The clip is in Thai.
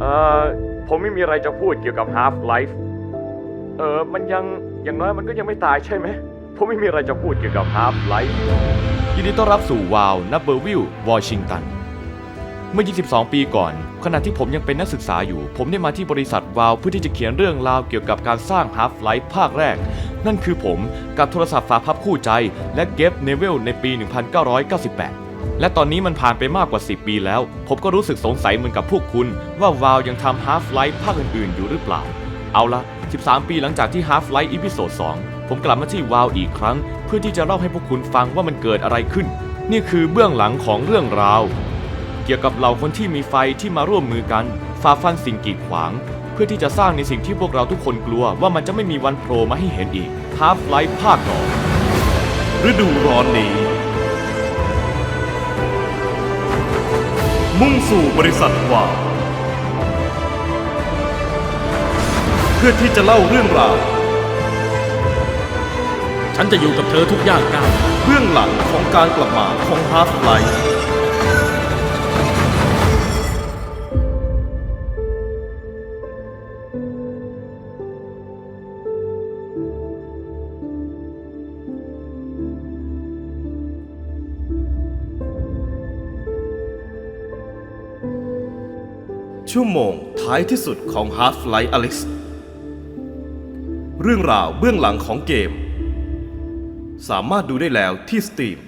เอ่อผมไม่มีอะไรจะพูดเกี่ยวกับ Half Life เออมันยังอย่างน้อยมันก็ยังไม่ตายใช่ไหม ผมไม่มีอะไรจะพูดเกี่ยวกับ Half Life ยินดีต้อนรับสู่วาวนับเบอร์วิลวอชิงตัน เมื่อ 22 ปีก่อน ขณะที่ผมยังเป็นนักศึกษาอยู่ ผมได้มาที่บริษัทวาวเพื่อที่จะเขียนเรื่องราวเกี่ยวกับการสร้าง Half-Life ภาคแรก นั่นคือผมกับโทรศัพท์ฝาพับคู่ใจและเกฟเนเวลในปี 1998 และตอนนี้มันผ่านไปมากกว่า 10 ปีแล้ว ผมก็รู้สึกสงสัยเหมือนกับพวกคุณ ว่าวาวยังทำ Half-Life ภาคอื่นๆ อยู่หรือเปล่า เอาละ 13 ปีหลังจากที่ Half-Life อีพิโซด2ผมกลับมาที่วาวอีกครั้ง เพื่อที่จะเล่าให้พวกคุณฟังว่ามันเกิดอะไรขึ้น นี่คือเบื้องหลังของเรื่องราว เกี่ยวกับเหล่าคนที่มีไฟที่มาร่วมมือกันฝ่าฟันสิ่งกีดขวาง เพื่อที่จะสร้างในสิ่งที่พวกเราทุกคนกลัวว่ามันจะไม่มีวันโผล่มาให้เห็นอีก Half Life ภาคต่อฤดูร้อนนี้ มุ่งสู่บริษัทวาวเพื่อที่จะเล่าเรื่องราวฉันจะอยู่กับเธอทุกย่างก้าวเบื้องหลังของการกลับมาของ Half Life ชั่วโมงท้ายที่สุดของ Half-Life Alyx เรื่องราวเบื้องหลังของเกม สามารถดูได้แล้วที่ Steam